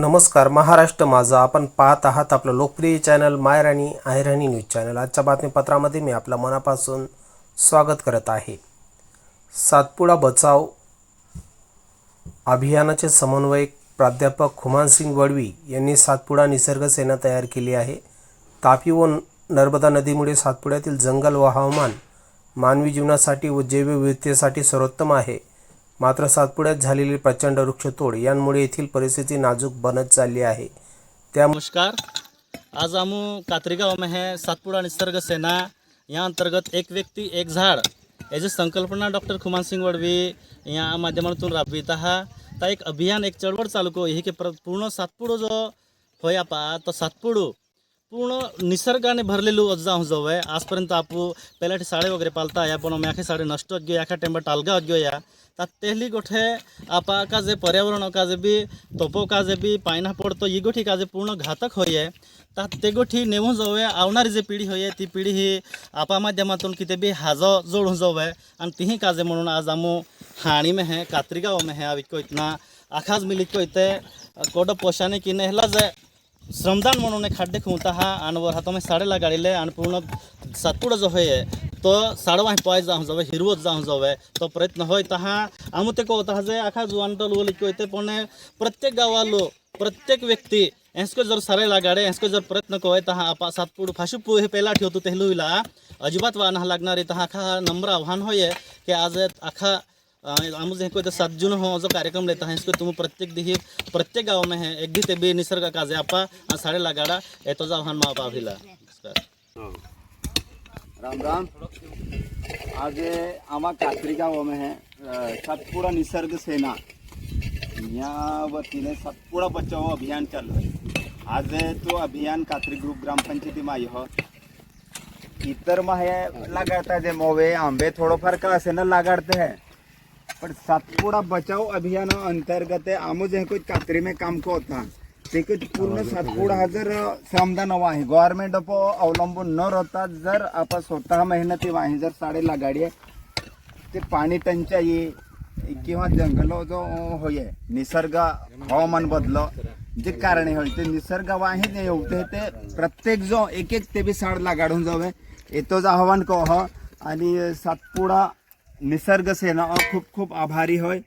नमस्कार महाराष्ट्र माझा. आपण पाहत आहात आपलं लोकप्रिय चॅनल मायराणी आहेराणी न्यूज चॅनल. आजच्या बातमीपत्रामध्ये मी आपल्या मनापासून स्वागत करत आहे. सातपुडा बचाव अभियानाचे समन्वयक प्राध्यापक खुमानसिंग वडवी यांनी सातपुडा निसर्ग सेना तयार केली आहे. तापी व नर्मदा नदीमुळे सातपुड्यातील जंगल व हवामान मानवी जीवनासाठी व जैवविविधतेसाठी सर्वोत्तम आहे. मात्र सातपुड्यात झालेली प्रचंड वृक्षतोड यांमुळे येथील परिस्थिती नाजूक बनत चालली आहे. त्या नमस्कार. आज हम कातरी गांव में है सातपुड़ा निसर्ग सेना यहाँ अंतर्गत एक व्यक्ती एक झाड याची संकल्पना डॉक्टर खुमान सिंग वडवी या माध्यमातून राबवित आहात एक अभियान एक चळवळ चालू को हे की प्र- पूर्ण सातपुडो जो होय आपा तो सातपुडो पूर्ण निसर्गाने भरलेलो हो जाऊ जाऊ आहे. आजपर्यंत आपू पहिल्याठी साडे वगैरे पालता या पण आखे साडे नष्ट घेऊ या टाइम टालगा गयो या. ता तेहली गोठे आपा का जे पर्यावरण का जे तोपो का जे भी पायना पडतो ही गोठी का जे पूर्ण घातक होय ता ते गोठी नेऊन जाऊ आवणारी जे पिढी होय ती पिढी ही आपा माध्यमातून किती बी हाजो जोडून जाऊ आणि तीही काजे म्हणून आज आमू हाणी में है कातरी गाँव में है अविको इतना आखाज मिलित को कोड पोषाने की नेहला जे श्रमदान म्हणून एक खाड्डे खुमता हा आणि वर हातामध्ये साडेला गाडीले आणि पूर्ण सातपुडा जो होय तो साडवा पाय जाऊन जावे हिरवत जाऊन जावे तो प्रयत्न होय तहा. आमू ते होता जे आखा जुवानटल ओली ते पण प्रत्येक गावालो प्रत्येक व्यक्ती हेंसको जर सारेला गाडे हेंसको जर प्रयत्न कोय तहा आपा सातपुड फाशुपू हे पहिला ठेवतो तेहलुला अजिबात वाहन लागणारे तहा आखा नम्र आव्हान होय की आज आखा आम जे कोई सात जून हो जो कार्यक्रम लेता है इसको तुम प्रत्येक दिही प्रत्येक गाव में है एक ते बी निसर्ग काजे आपा आणि साडे लागाडा येतो जा आव्हान मा पाभिला नमस्कार. राम राम. आज आमा कात्री गाँव में है अ, सतपुड़ा निसर्ग सेना. या वतीने सतपुड़ा बचाव अभियान चालू आहे. है आज तो अभियान कात्री ग्रुप ग्रामपंचायती माय हो। इतर में है लगाता जे मोवे आंबे थोडंफार का असे ना लगाडते है. पण सातपुडा बचाव अभियान अंतर्गत आमो जे कोई कातरी में काम को होता। ते कुछ पूर्ण सातपुडा हा जर श्रमदान हवा आहे गव्हर्नमेंट अवलंबून न राहता जर आपण स्वतः मेहनती आहे जर साडेला गाडी आहे ते पाणी टंचाई किंवा जंगल जो होय निसर्ग हवामान बदल जे कारणे होय ते निसर्ग वाहित जे एवढे ते प्रत्येक जो एक एक ते बी साड लागाडून जावे. येतोच आव्हान कह आणि सातपुडा निसर्ग सेना खूप खूप आभारी होय